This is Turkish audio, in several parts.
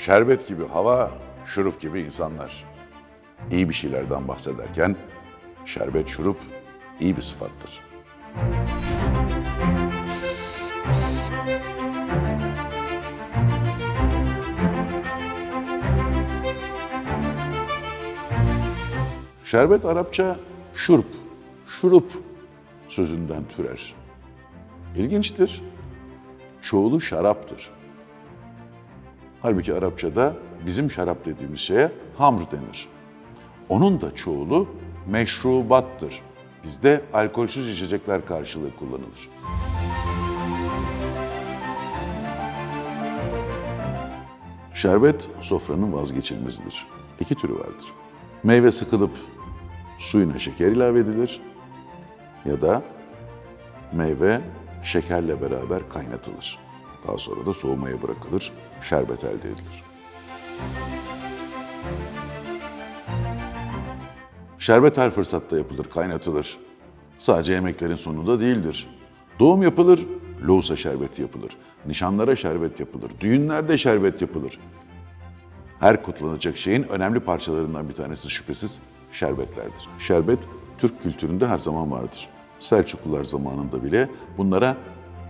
Şerbet gibi hava, şurup gibi insanlar. İyi bir şeylerden bahsederken şerbet, şurup iyi bir sıfattır. Şerbet Arapça şurp, şurup sözünden türer. İlginçtir. Çoğulu şaraptır. Halbuki Arapçada bizim şarap dediğimiz şeye hamr denir. Onun da çoğulu meşrubattır. Bizde alkolsüz içecekler karşılığı kullanılır. Şerbet sofranın vazgeçilmezidir. İki türü vardır. Meyve sıkılıp suyuna şeker ilave edilir ya da meyve şekerle beraber kaynatılır. Daha sonra da soğumaya bırakılır, şerbet elde edilir. Şerbet her fırsatta yapılır, kaynatılır. Sadece yemeklerin sonunda değildir. Doğum yapılır, lohusa şerbeti yapılır. Nişanlara şerbet yapılır. Düğünlerde şerbet yapılır. Her kutlanacak şeyin önemli parçalarından bir tanesi şüphesiz şerbetlerdir. Şerbet Türk kültüründe her zaman vardır. Selçuklular zamanında bile bunlara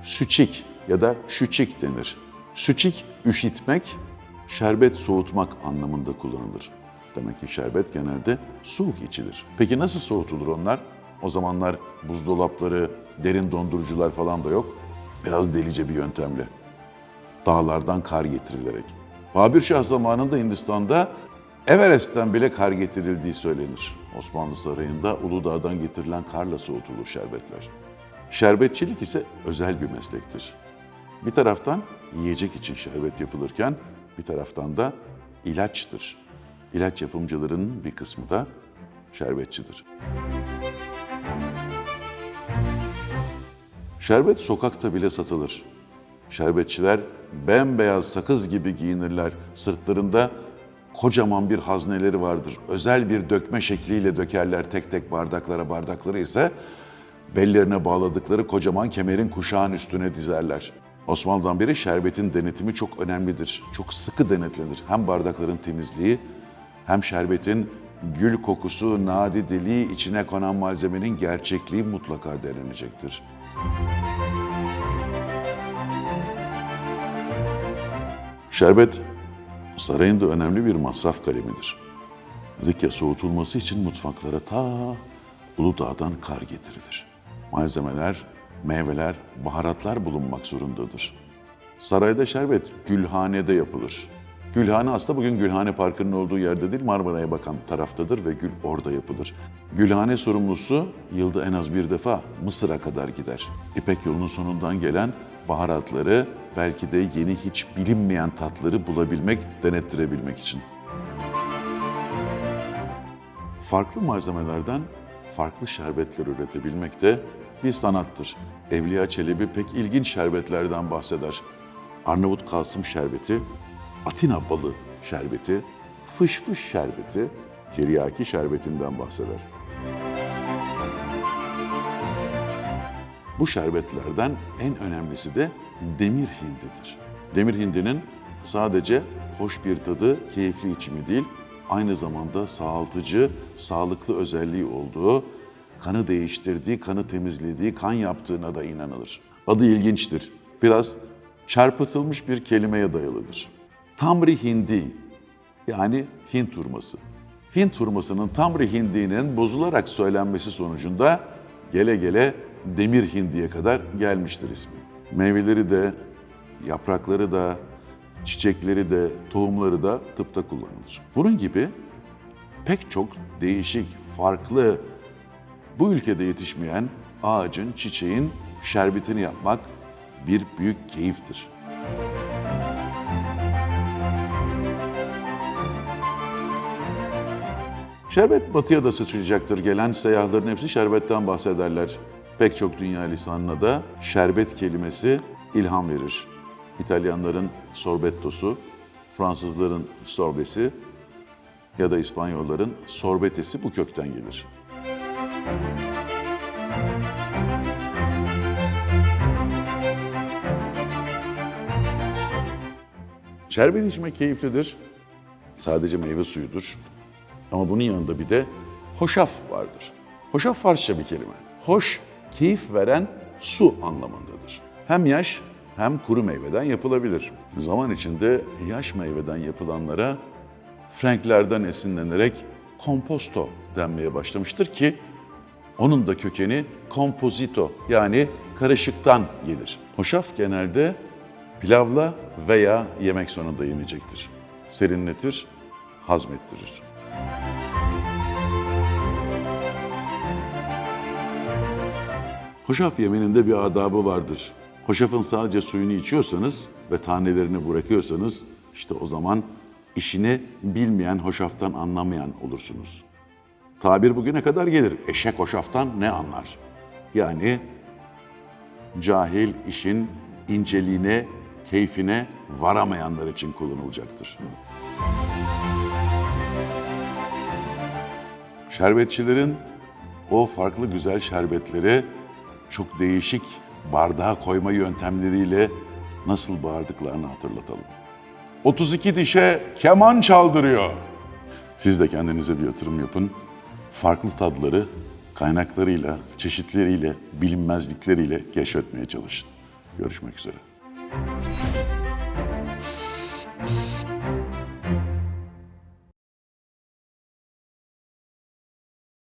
süçik ya da şüçik denir. Süçik üşütmek, şerbet soğutmak anlamında kullanılır. Demek ki şerbet genelde soğuk içilir. Peki nasıl soğutulur onlar? O zamanlar buzdolapları, derin dondurucular falan da yok. Biraz delice bir yöntemle. Dağlardan kar getirilerek. Babür Şah zamanında Hindistan'da Everest'ten bile kar getirildiği söylenir. Osmanlı Sarayı'nda Uludağ'dan getirilen karla soğutulur şerbetler. Şerbetçilik ise özel bir meslektir. Bir taraftan yiyecek için şerbet yapılırken bir taraftan da ilaçtır. İlaç yapımcılarının bir kısmı da şerbetçidir. Şerbet sokakta bile satılır. Şerbetçiler bembeyaz sakız gibi giyinirler. Sırtlarında kocaman bir hazneleri vardır. Özel bir dökme şekliyle dökerler tek tek bardaklara. Bardakları ise bellerine bağladıkları kocaman kemerin kuşağın üstüne dizerler. Osmanlı'dan beri şerbetin denetimi çok önemlidir. Çok sıkı denetlenir. Hem bardakların temizliği hem şerbetin gül kokusu, nadideliği, içine konan malzemenin gerçekliği mutlaka denenecektir. Şerbet sarayın da önemli bir masraf kalemidir. Dedik soğutulması için mutfaklara ta Uludağ'dan kar getirilir. Malzemeler, meyveler, baharatlar bulunmak zorundadır. Sarayda şerbet Gülhane'de yapılır. Gülhane aslında bugün Gülhane Parkı'nın olduğu yerde değil Marmara'ya bakan taraftadır ve gül orada yapılır. Gülhane sorumlusu yılda en az bir defa Mısır'a kadar gider. İpek yolunun sonundan gelen baharatları belki de yeni hiç bilinmeyen tatları bulabilmek, denettirebilmek için. Farklı malzemelerden farklı şerbetler üretebilmek de bir sanattır. Evliya Çelebi pek ilginç şerbetlerden bahseder. Arnavut Kasım şerbeti, Atina balı şerbeti, fış fış şerbeti, tiryaki şerbetinden bahseder. Bu şerbetlerden en önemlisi de demir hindidir. Demir hindinin sadece hoş bir tadı, keyifli içimi değil, aynı zamanda sağaltıcı, sağlıklı özelliği olduğu, kanı değiştirdiği, kanı temizlediği, kan yaptığına da inanılır. Adı ilginçtir. Biraz çarpıtılmış bir kelimeye dayalıdır. Tamri hindi yani Hint hurması. Hint hurmasının tamri hindinin bozularak söylenmesi sonucunda gele gele demir hindiye kadar gelmiştir ismi. Meyveleri de, yaprakları da, çiçekleri de, tohumları da tıpta kullanılır. Bunun gibi pek çok değişik, farklı, bu ülkede yetişmeyen ağacın, çiçeğin şerbetini yapmak bir büyük keyiftir. Şerbet batıya da sıçrayacaktır. Gelen seyyahların hepsi şerbetten bahsederler. Pek çok dünya lisanına da şerbet kelimesi ilham verir. İtalyanların sorbettosu, Fransızların sorbesi ya da İspanyolların sorbetesi bu kökten gelir. Şerbet içmek keyiflidir. Sadece meyve suyudur. Ama bunun yanında bir de hoşaf vardır. Hoşaf Farsça bir kelime. Hoş, keyif veren su anlamındadır. Hem yaş hem kuru meyveden yapılabilir. Zaman içinde yaş meyveden yapılanlara Franklerden esinlenerek komposto denmeye başlamıştır ki onun da kökeni kompozito yani karışıktan gelir. Hoşaf genelde pilavla veya yemek sonunda yenecektir. Serinletir, hazmettirir. Hoşaf yemenin de bir adabı vardır. Hoşafın sadece suyunu içiyorsanız ve tanelerini bırakıyorsanız işte o zaman işini bilmeyen hoşaftan anlamayan olursunuz. Tabir bugüne kadar gelir. Eşek hoşaftan ne anlar? Yani cahil işin inceliğine, keyfine varamayanlar için kullanılacaktır. Şerbetçilerin o farklı güzel şerbetleri çok değişik bardağa koyma yöntemleriyle nasıl bağırdıklarını hatırlatalım. 32 dişe keman çaldırıyor. Siz de kendinize bir yatırım yapın. Farklı tadları kaynaklarıyla, çeşitleriyle, bilinmezlikleriyle keşfetmeye çalışın. Görüşmek üzere.